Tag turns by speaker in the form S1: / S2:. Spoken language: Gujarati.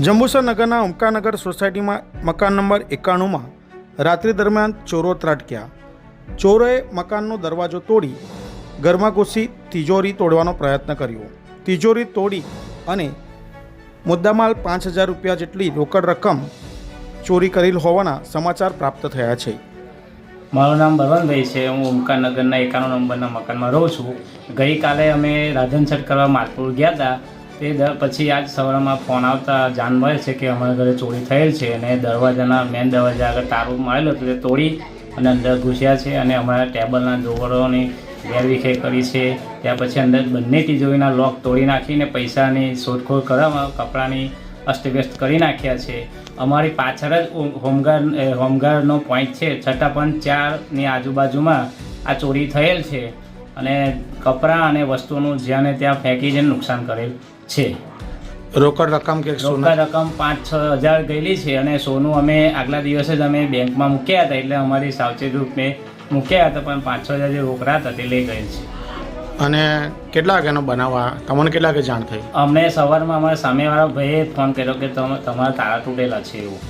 S1: જંબુસર નગરના ઉમકાનગર સોસાયટીમાં મકાન નંબર એકાણુંમાં રાત્રિ દરમિયાન ચોરો ત્રાટક્યા. ચોરોએ મકાનનો દરવાજો તોડી ઘરમાં ઘૂસી તિજોરી તોડવાનો પ્રયત્ન કર્યો. તિજોરી તોડી અને મુદ્દામાલ પાંચ હજાર રૂપિયા જેટલી રોકડ રકમ ચોરી કરેલ હોવાના સમાચાર પ્રાપ્ત થયા છે.
S2: મારું નામ ભરવાનભાઈ છે. હું ઓમકાનગરના એકાણું નંબરના મકાનમાં રહું છું. ગઈકાલે અમે રાધનછટ કરવા માલપુર ગયા હતા. તે પછી આજ સવારમાં ફોન આવતા જાણ મળે છે કે અમારા ઘરે ચોરી થયેલ છે અને દરવાજાના મેન દરવાજા આગળ તારું મળેલું હતું, તે તોડી અને અંદર ઘૂસ્યા છે અને અમારા ટેબલના જોગડોની વેરવિખેર કરી છે. ત્યાર પછી અંદર બંને તિજોરીના લોક તોડી નાખીને પૈસાની શોધખોળ કરવામાં કપડાની અસ્તવ્યસ્ત કરી નાખ્યા છે. અમારી પાછળ જ હોમ- હોમગાર્ડ હોમગાર્ડનો પોઈન્ટ છે. છતાં પણ ચારની આજુબાજુમાં આ ચોરી થયેલ છે. અને કપડાં અને વસ્તુનું જ્યાં ને ત્યાં ફેંકી જઈને નુકસાન કરેલ છે.
S1: રોકડ રકમ કે
S2: રોકડ રકમ પાંચ છ હજાર ગયેલી છે અને સોનું અમે આગલા દિવસે જ અમે બેંકમાં મૂક્યા હતા એટલે અમારી સાવચેત રૂપે મૂક્યા હતા પણ પાંચ છ હજાર જે રોકડા હતા તે લઈ ગયેલ છે.
S1: અને કેટલા વાગ્યાનો બનાવવા તમને કેટલા વાગે જાણ થઈ?
S2: અમને સવારમાં અમારા સામેવાળા ભાઈએ ફોન કર્યો કે તમે તમારા તારા તૂટેલા છે એવું.